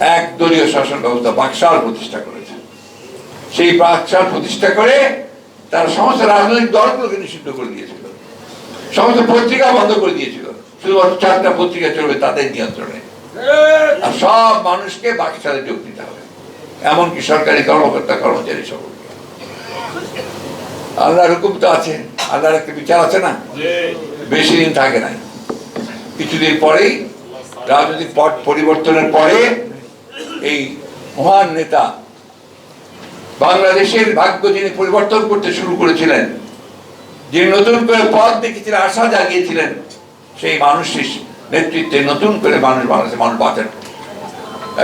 এক দলীয় শাসন ব্যবস্থা বাকশাল প্রতিষ্ঠা করেছে। সেই বাকশাল প্রতিষ্ঠা করে তার সমস্ত রাজনৈতিক দলগুলোকে নিষিদ্ধ করে দিয়েছিল। সমস্ত পত্রিকা বন্ধ করে দিয়েছিল। শুধুমাত্র চারটা পত্রিকা চলবে তাদের নিয়ন্ত্রণে। আর সব মানুষকে বাকশালে যোগ দিতে হবে। এমনকি সরকারি কর্মকর্তা কর্মচারী সকলকে। আল্লাহর হুকুম তো আছে। আল্লাহর একটা বিচার আছে না? বেশি দিন থাকে নাই। কিছুদিন পরেই রাজনৈতিক পট পরিবর্তনের পরে এই মহান নেতা বাংলাদেশের ভাগ্য যিনি পরিবর্তন করতে শুরু করেছিলেন, যিনি নতুন করে পথ দেখেছিলেন আশা জাগিয়েছিলেন, সেই মানুষের নেতৃত্বে নতুন করে মানুষ বাংলাদেশের মানুষ বাঁচান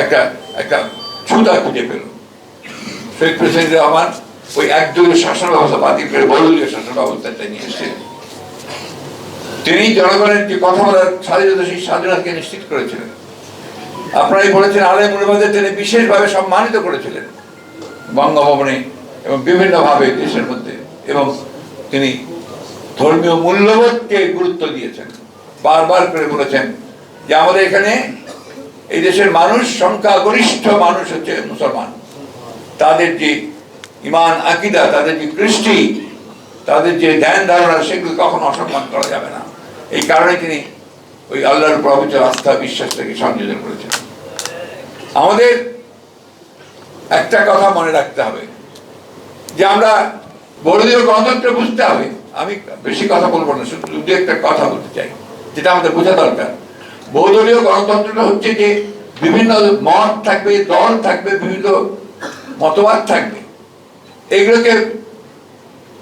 একটা একটা ছুতা খুঁজে পেল। শহীদ প্রেসিডেন্ট রহমান ওই একদলীয় শাসন ব্যবস্থা বাতিল করে বহুদলীয় শাসন ব্যবস্থাটা নিয়ে এসেছিলেন তিনি জনগণের যে কথা বলার স্বাধীনতা, সেই স্বাধীনতাকে নিশ্চিত করেছিলেন। আপনারাই বলেছেন আলম মুরবাদের তিনি বিশেষভাবে সম্মানিত করেছিলেন বঙ্গভবনে এবং বিভিন্নভাবে দেশের মধ্যে এবং তিনি ধর্মীয় মূল্যবোধকে গুরুত্ব দিয়েছেন। বারবার করে বলেছেন যে আমাদের এখানে এই দেশের মানুষ, সংখ্যাগরিষ্ঠ মানুষ হচ্ছে মুসলমান। তাদের যে ইমান, আকিদা, তাদের যে কৃষ্টি, তাদের যে ধ্যান ধারণা, সেগুলো কখনো অসম্মান করা যাবে না। এই কারণে তিনি ওই আল্লাহর প্রভুত্ব আস্থা বিশ্বাসটাকে সংযোজন করেছেন। আমাদের একটা কথা মনে রাখতে হবে, যে আমরা বড়দীয় গণতন্ত্র বুঝতে হবে। আমি বেশি কথা বলব না, শুধু দু একটা কথা বলতে চাই, যেটা আমাদের বোঝা দরকার। বহুদলীয় গণতন্ত্রটা হচ্ছে যে বিভিন্ন মত থাকবে, দল থাকবে, বিভিন্ন মতবাদ থাকবে। এগুলোকে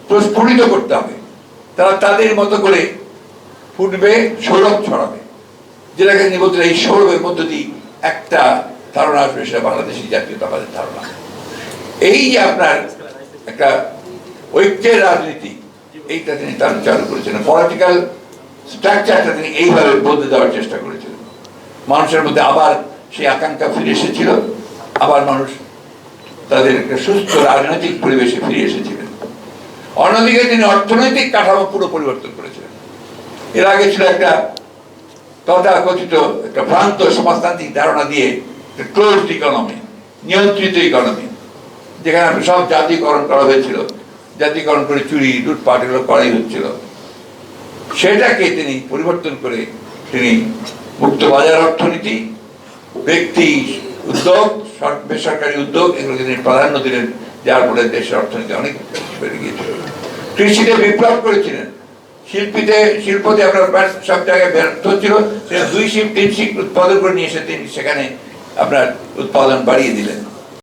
প্রস্ফুটিত করতে হবে। তারা তাদের মতো করে ফুটবে, সৌরভ ছড়াবে। যেটাকে নিবন্ধন এই সৌরভের মধ্য দিয়ে একটা ধারণা আসবে, সেটা বাংলাদেশি জাতীয়তাবাদের ধারণা। এই যে আপনার একটা ঐক্যের রাজনীতি, এইটা তিনি তার চালু করেছিলেন। পলিটিক্যাল স্ট্রাকচারটা তিনি এইভাবে বদলে দেওয়ার চেষ্টা করেছিলেন। মানুষের মধ্যে আবার সেই আকাঙ্ক্ষা ফিরে এসেছিল। আবার মানুষ তাদের একটা সুস্থ রাজনৈতিক পরিবেশে ফিরে এসেছিলেন। অন্যদিকে তিনি অর্থনৈতিক কাঠামো পুরো পরিবর্তন করেছিলেন। এর আগে ছিল একটা তথাকথিত একটা ভ্রান্ত সমাজতান্ত্রিক ধারণা দিয়ে ক্লোজড ইকোনমি নিয়ন্ত্রিত ইকোনমি যেখানে সব জাতীয়করণ করা হয়েছিল। জাতীয়করণ করে চুরি, লুটপাট এগুলো করাই হচ্ছিল। সেটাকে তিনি পরিবর্তন করে তিনি মুক্ত বাজার অর্থনীতি, ব্যক্তি, উদ্যোগ বেসরকারি উদ্যোগ এগুলোকে তিনি প্রাধান্য দিলেন, যার ফলে দেশের অর্থনীতি অনেক বেড়ে গিয়েছিল। কৃষিতে বিপ্লব করেছিলেন। শিল্পীতে, শিল্পতে আপনার সব জায়গায় ব্যর্থ হচ্ছিল দুই শিল্প, তিন শিল্প উৎপাদন করে নিয়ে এসে তিনি সেখানে আপনার উৎপাদন বাড়িয়ে দিলেন।